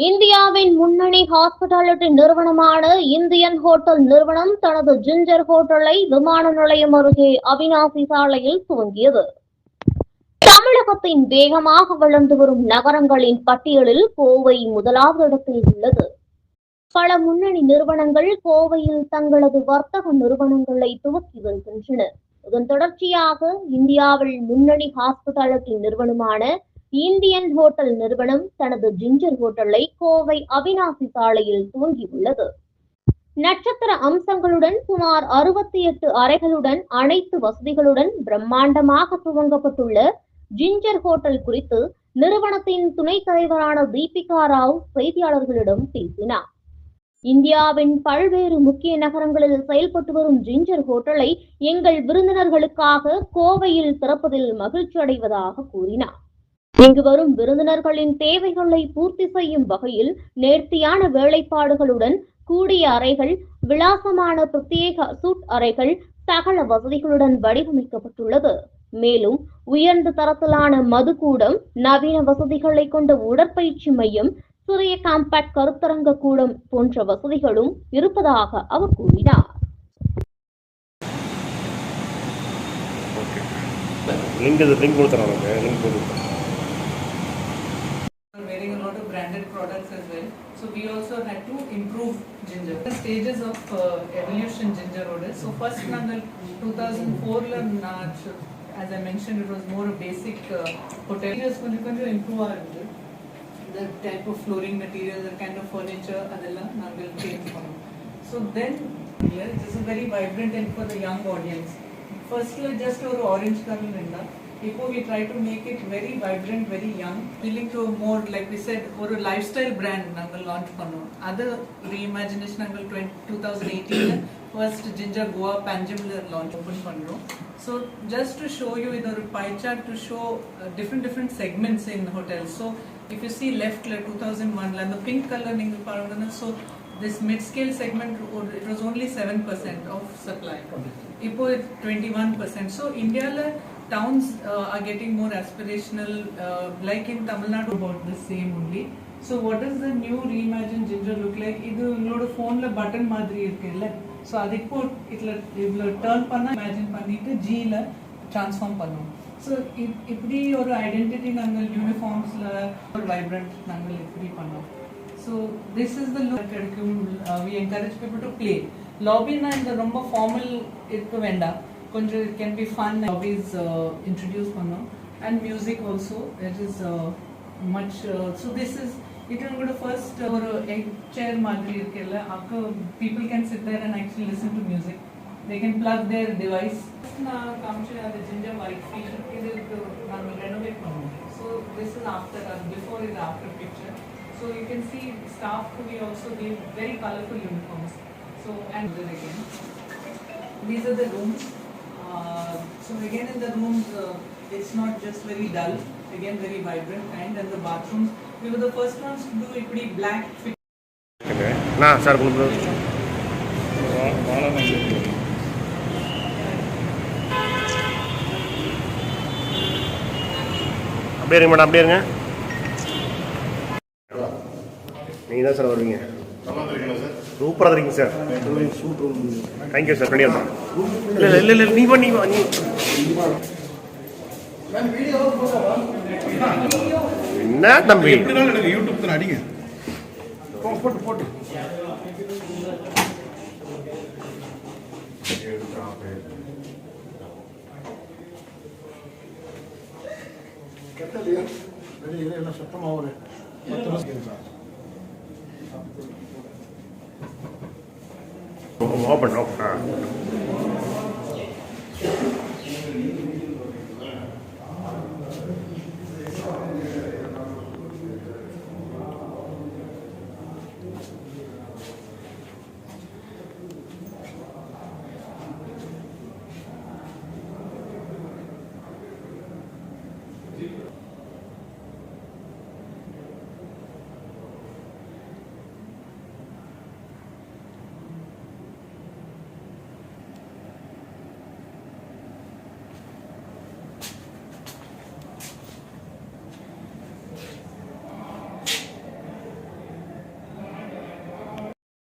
இந்தியாவின் முன்னணி ஹாஸ்பிட்டாலிட்டி நிறுவனமான இந்தியன் ஹோட்டல் நிறுவனம் தனது ஜிஞ்சர் ஹோட்டலை விமான நிலையம் அருகே அவினாசி சாலையில் துவங்கியது. தமிழகத்தின் வேகமாக வளர்ந்து வரும் நகரங்களின் பட்டியலில் கோவை முதலாவது இடத்தில் உள்ளது. பல முன்னணி நிறுவனங்கள் கோவையில் தங்களது வர்த்தக நிறுவனங்களை துவக்கி வருகின்றன இதன் தொடர்ச்சியாக இந்தியாவில் முன்னணி ஹாஸ்பிட்டாலிட்டி நிறுவனமான இந்தியன் ஹோட்டல் நிறுவனம் தனது ஜிஞ்சர் ஹோட்டலை கோவை அவினாசி சாலையில் துவங்கியுள்ளது நட்சத்திர அம்சங்களுடன் சுமார் அறுபத்தி எட்டு அறைகளுடன் அனைத்து வசதிகளுடன் பிரம்மாண்டமாக துவங்கப்பட்டுள்ள ஜிஞ்சர் ஹோட்டல் குறித்து நிறுவனத்தின் துணைத் தலைவரான தீபிகா ராவ் செய்தியாளர்களிடம் பேசினார். இந்தியாவின் பல்வேறு முக்கிய நகரங்களில் செயல்பட்டு வரும் ஜிஞ்சர் ஹோட்டலை எங்கள் விருந்தினர்களுக்காக கோவையில் திறப்பதில் மகிழ்ச்சி அடைவதாக கூறினார். இங்கு வரும் விருந்தினர்களின் தேவைகளை பூர்த்தி செய்யும் வகையில் நேர்த்தியான வேலைப்பாடுகளுடன் கூடிய அறைகள் விலாசமான பிரத்யேக சூட் அறைகள் சகல வசதிகளுடன் வடிவமைக்கப்பட்டுள்ளது. மேலும் உயர்ந்த தரத்திலான மதுக்கூடம் நவீன வசதிகளை கொண்ட உடற்பயிற்சி மையம் சிறிய காம்பாக்ட் கருத்தரங்க கூடம் போன்ற வசதிகளும் இருப்பதாக அவர் கூறினார். லிங்க் லிங்க் கொடுத்துறேன். லிங்க் கொடுத்துறேன். also had to improve ginger. The stages of uh, evolution ginger order. So first நாங்கள் 2004 ல நான் as I mentioned it was more a basic uh, hotel. Just கொஞ்சம் கொஞ்சம் improve ஆகுது. The type of flooring material, the kind of furniture அதெல்லாம் நாங்கள் change பண்ணோம். So then yeah, this is very vibrant and for the young audience. Firstly just ஒரு orange color இருந்தா இப்போ we try to make it very vibrant, very young, appealing to a more, like we said, ஒரு lifestyle brand நாங்கள் launch பண்ணோம். அது reimagination நாங்கள் 20 2018 first ginger goa panjimல launch open பண்றோம். So just to show you இது ஒரு pie chart to show uh, different different segments in hotels. So if you see left ல 2001 ல அந்த pink color நீங்க பாருங்கன்னா so this mid-scale segment it was only 7% of supply. இப்போ it 21%. So India towns uh, are getting more aspirational, uh, like in Tamil Nadu about the same only. So what does the new reimagined ginger look like? இது உங்களோட ஃபோன்ல button மாதிரி இருக்குல்ல so அது இப்போ இதில் இதில் டேர்ன் பண்ணால் இமேஜின் பண்ணிட்டு ஜியில் ட்ரான்ஸ்ஃபார்ம் பண்ணும் ஸோ இப்படி ஒரு ஐடென்டிட்டி நாங்கள் யூனிஃபார்ம்ஸில் ஒரு வைப்ரண்ட் நாங்கள் இப்படி பண்ணோம். So this is the look கிடைக்கும் we encourage people to play லாபின்னா இந்த ரொம்ப ஃபார்மல் இருக்க வேண்டாம். கொஞ்சம் it can be fun lobbies introduce பண்ணோம். And music also it is much so this is இது உங்களோட ஃபர்ஸ்ட் ஒரு எக் சேர் மாதிரி இருக்குல்ல அப்போ people can sit there and actually listen to music they can plug their device நான் காமிச்சேன் அந்த ஜிஞ்சர் ஒயிட் ஃபீல் இது நாங்கள் ரெனோவேட் பண்ணுவோம் so this is after before is after picture So you can see staff we also give very colorful uniforms. So and then again, these are the rooms. So again in the rooms, uh, it's not just very dull. Again very vibrant and in the bathrooms. We were the first ones to do a pretty black. fit- okay நான் sir உங்களுக்கு அப்படியே இருங்க madam அப்படியே இருங்க நீங்கள் தான் sir வருவீங்க சூப்பராக இருக்கீங்க சார். தேங்க்யூ சார் பண்ணிடலாம். இல்லை இல்லை இல்லை இல்லை நீ வா நீ என்ன தம்பி? யூடியூப் அடிங்க. போட்டு போட்டு. கெட்டலையா வெளியே எல்லாம் சத்தமாக ஒரு 我不着牌